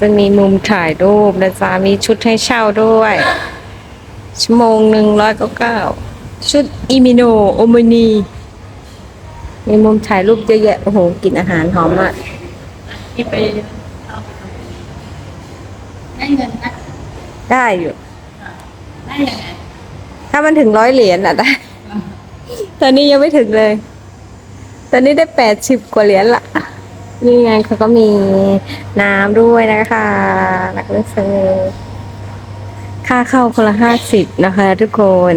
จะมีมุมถ่ายรูปนะจ๊ะมีชุดให้เช่าด้วย ชั่วโมงหนึ่งร้อยเก้าเก้าชุดอิมิโนโอมนีมีมุมถ่ายรูปเยอะแยะโอ้โหกลินอาหารหอมมากที่ไปเอาได้เงินนะได้อยู่ ได้ยังไงถ้ามันถึงร้อยเหรียญอะได้ ตอนนี้ยังไม่ถึงเลย ตอนนี้ได้แปดสิบกว่าเหรียญละ นี่ไงเขาก็มีน้ำด้วยนะคะนักเล่นเซอร์ค่าเข้าคนละห้าสิบนะคะ ทุกคน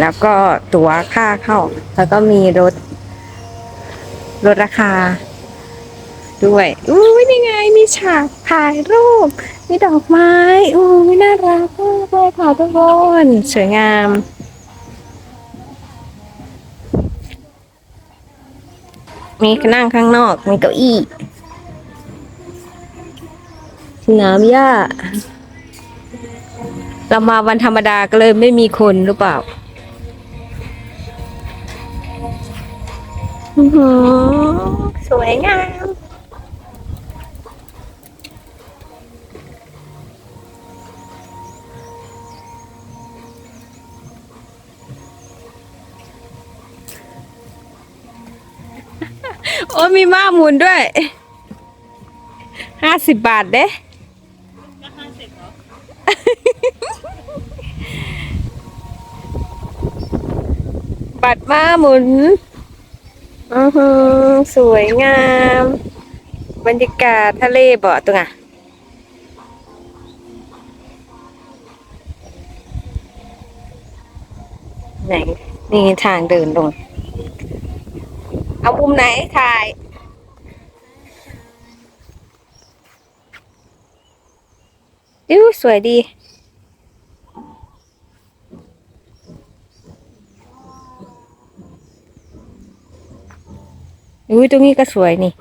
แล้วก็ตั๋วค่าเข้า แล้วก็มีรถลดราคา ด้วยอุ้ยนี่ไง มีฉากถ่ายรูป มีดอกไม้อู้ยน่ารักมากเลยค่ะทุกคน สวยงาม มีนั่งข้างนอก มีเก้าอี้ สนามหญ้า เรามาวันธรรมดาก็เลยไม่มีคนหรือเปล่าอื้อหือสวยงาม โอ้มีม้าหมุนด้วยห้าสิบบาทเด้ห้าสิบเหรอบัตรม้าหมุนอือหือสวยงาม บรรยากาศทะเลเบาตรงอะไหนนี่ทางเดินลง เอามุมไหนถ่ายอิ้วสวยดีอุ้ยตรงนี้ก็สวยนี่